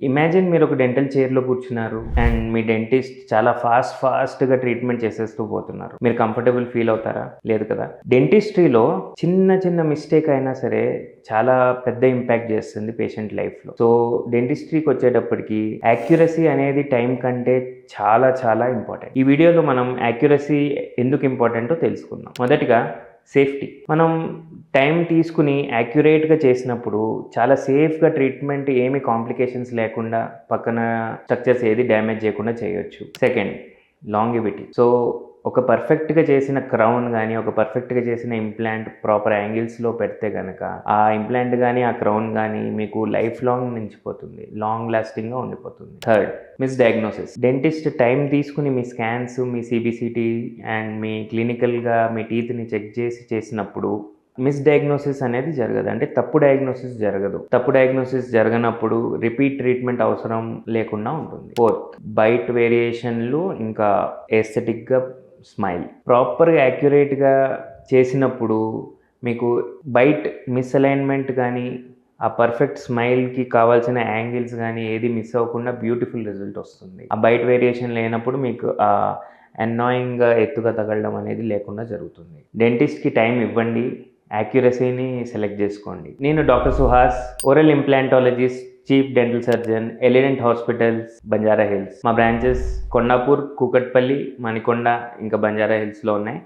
Imagine మీరు ఒక dental చైర్లో కూర్చున్నారు అండ్ మీ డెంటిస్ట్ చాలా ఫాస్ట్ ఫాస్ట్గా ట్రీట్మెంట్ చేసేస్తూ పోతున్నారు. మీరు కంఫర్టబుల్ ఫీల్ అవుతారా? లేదు కదా. డెంటిస్ట్రీలో చిన్న చిన్న మిస్టేక్ అయినా సరే చాలా పెద్ద ఇంపాక్ట్ చేస్తుంది పేషెంట్ లైఫ్లో సో డెంటిస్ట్రీకి వచ్చేటప్పటికి యాక్యురసీ అనేది టైం కంటే చాలా చాలా ఇంపార్టెంట్ ఈ వీడియోలో మనం యాక్యురసీ ఎందుకు ఇంపార్టెంటో తెలుసుకుందాం. మొదటిగా సేఫ్టీ. మనం టైం తీసుకుని యాక్యురేట్గా చేసినప్పుడు చాలా సేఫ్గా ట్రీట్మెంట్ ఏమి కాంప్లికేషన్స్ లేకుండా పక్కన స్ట్రక్చర్స్ ఏది డ్యామేజ్ చేయకుండా చేయొచ్చు. Second longevity. సో ఒక పర్ఫెక్ట్గా చేసిన క్రౌన్ కానీ ఒక పర్ఫెక్ట్గా చేసిన ఇంప్లాంట్ ప్రాపర్ యాంగిల్స్లో పెడితే కనుక ఆ ఇంప్లాంట్ కానీ ఆ క్రౌన్ కానీ మీకు లైఫ్ లాంగ్ నిలిచిపోతుంది లాంగ్ లాస్టింగ్గా ఉండిపోతుంది. Third miss diagnosis dentist time తీసుకుని మీ స్కాన్స్ మీ సిబిసిటీ అండ్ మీ క్లినికల్గా మీ టీత్ని చెక్ చేసి చేసినప్పుడు మిస్ డయాగ్నోసిస్ అనేది జరగదు. అంటే తప్పు డయాగ్నోసిస్ జరగదు. తప్పు డయాగ్నోసిస్ జరగనప్పుడు రిపీట్ ట్రీట్మెంట్ అవసరం లేకుండా ఉంటుంది. ఫోర్త్ బైట్ వేరియేషన్లు ఇంకా ఎస్థెటిక్గా స్మైల్ ప్రాపర్గా యాక్యురేట్గా చేసినప్పుడు మీకు బైట్ మిస్అలైన్మెంట్ కానీ ఆ పర్ఫెక్ట్ స్మైల్కి కావాల్సిన యాంగిల్స్ కానీ ఏది మిస్ అవ్వకుండా బ్యూటిఫుల్ రిజల్ట్ వస్తుంది. ఆ బైట్ వేరియేషన్ లేనప్పుడు మీకు ఆ అన్నాయింగ్గా ఎత్తుగా తగలడం అనేది లేకుండా జరుగుతుంది. డెంటిస్ట్కి టైం ఇవ్వండి. యాక్యురసీని సెలెక్ట్ చేసుకోండి. నేను doctor Suhas oral implantologist chief dental surgeon Elident hospitals Banjara Hills మా బ్రాంచెస్ కొండాపూర్ కూకట్పల్లి మణికొండ ఇంకా బంజారా హిల్స్లో ఉన్నాయి.